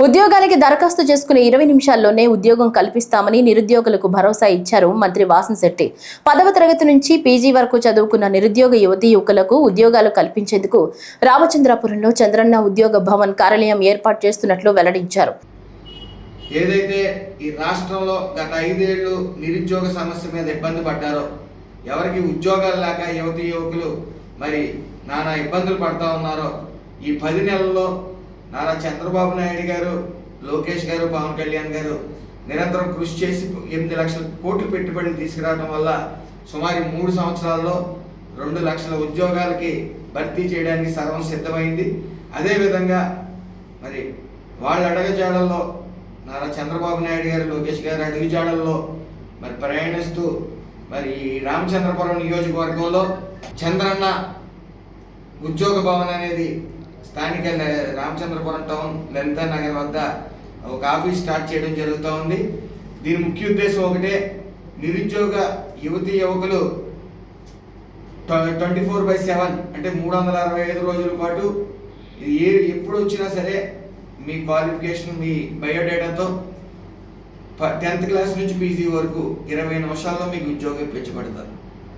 ఉద్యోగాలకి దరఖాస్తు చేసుకునే ఇరవై నిమిషాల్లోనే ఉద్యోగం కల్పిస్తామని నిరుద్యోగులకు భరోసా ఇచ్చారు మంత్రి వాసనశెట్టి పదవ తరగతి నుంచి పీజీ వరకు చదువుకున్న నిరుద్యోగ యువతి యువకులకు ఉద్యోగాలు కల్పించేందుకు రామచంద్రాపురంలో చంద్రన్న ఉద్యోగ భవన్ కార్యాలయం ఏర్పాటు చేస్తున్నట్లు వెల్లడించారు. ఏదైతే ఈ రాష్ట్రంలో గత ఐదేళ్ళు నిరుద్యోగ సమస్య మీద ఇబ్బంది పడ్డారో ఎవరికి ఉద్యోగాలు లేక యువతి యువకులు మరి నానా ఇబ్బందులు పడతా ఉన్నారో ఈ పది నెలల్లో నారా చంద్రబాబు నాయుడు గారు లోకేష్ గారు పవన్ కళ్యాణ్ గారు నిరంతరం కృషి చేసి ఎనిమిది లక్షల కోట్లు పెట్టుబడులు తీసుకురావడం వల్ల సుమారు మూడు సంవత్సరాల్లో రెండు లక్షల ఉద్యోగాలకి భర్తీ చేయడానికి సర్వం సిద్ధమైంది. అదేవిధంగా మరి వాళ్ళ అడగజాడల్లో నారా చంద్రబాబు నాయుడు గారు లోకేష్ గారు అడుగుజాడల్లో మరి ప్రయాణిస్తూ మరి ఈ రామచంద్రపురం నియోజకవర్గంలో చంద్రన్న ఉద్యోగ భవన్ అనేది స్థానిక రామచంద్రపురం టౌన్ లలిత నగర్ వద్ద ఒక ఆఫీస్ స్టార్ట్ చేయడం జరుగుతూ ఉంది. దీని ముఖ్య ఉద్దేశం ఒకటే నిరుద్యోగ యువతి యువకులు ట్వంటీ ఫోర్ బై సెవెన్ అంటే మూడు వందల అరవై ఐదు రోజుల పాటు ఇది ఏ ఎప్పుడు వచ్చినా సరే మీ క్వాలిఫికేషన్ మీ బయోడేటాతో టెన్త్ క్లాస్ నుంచి పీజీ వరకు ఇరవై నిమిషాల్లో మీకు ఉద్యోగం ఇప్పించబడతారు.